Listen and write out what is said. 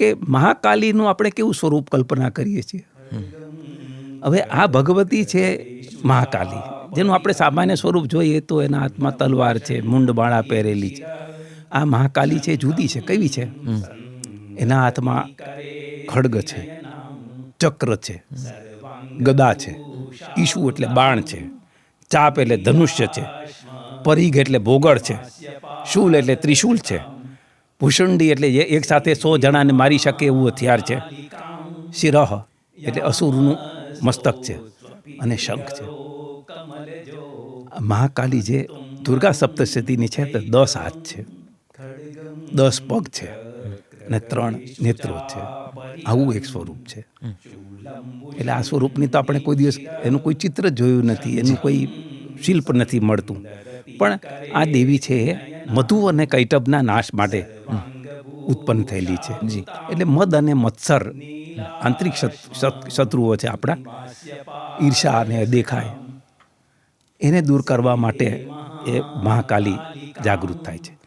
કે મહાકાલીનું આપણે કેવું સ્વરૂપ કલ્પના કરીએ છીએ? હવે આ ભગવતી છે મહાકાલી. જેનું આપણે સામાન્ય સ્વરૂપ જોઈએ તો એના હાથમાં તલવાર છે મુંડબાળા પહેરેલી છે. આ મહાકાલી છે, જુદી છે, કેવી છે? એના હાથમાં ખડગ છે, ચક્ર છે, ગદા છે ઈશુ એટલે બાણ છે, ચાપ એટલે ધનુષ્ય છે, પરીઘ એટલે ભોગળ છે, શૂલ એટલે ત્રિશૂલ છે ભૂષંડી એટલે જે એક સાથે સો જણાને મારી શકે એવું હથિયાર છે. શિરહ એટલે અસુરનું મસ્તક છે અને શંખ છે. મહાકાલી જે દુર્ગા સપ્તશતીની છે તે દસ હાથ છે. દસ પગ છે અને ત્રણ નેત્રો છે. આવું એક સ્વરૂપ છે. એટલે આ સ્વરૂપની તો આપણે કોઈ દિવસ એનું કોઈ ચિત્ર જોયું નથી, એનું કોઈ શિલ્પ નથી મળતું. પણ આ દેવી છે એ મધુ અને કૈટબના નાશ માટે ઉત્પન્ન થયેલી છે. એટલે મદ અને મત્સર આંતરિક શત- શત- શત્રુઓ છે આપણા. ઈર્ષા અને દેખાય. એને દૂર કરવા માટે એ મહાકાલી જાગૃત થાય છે.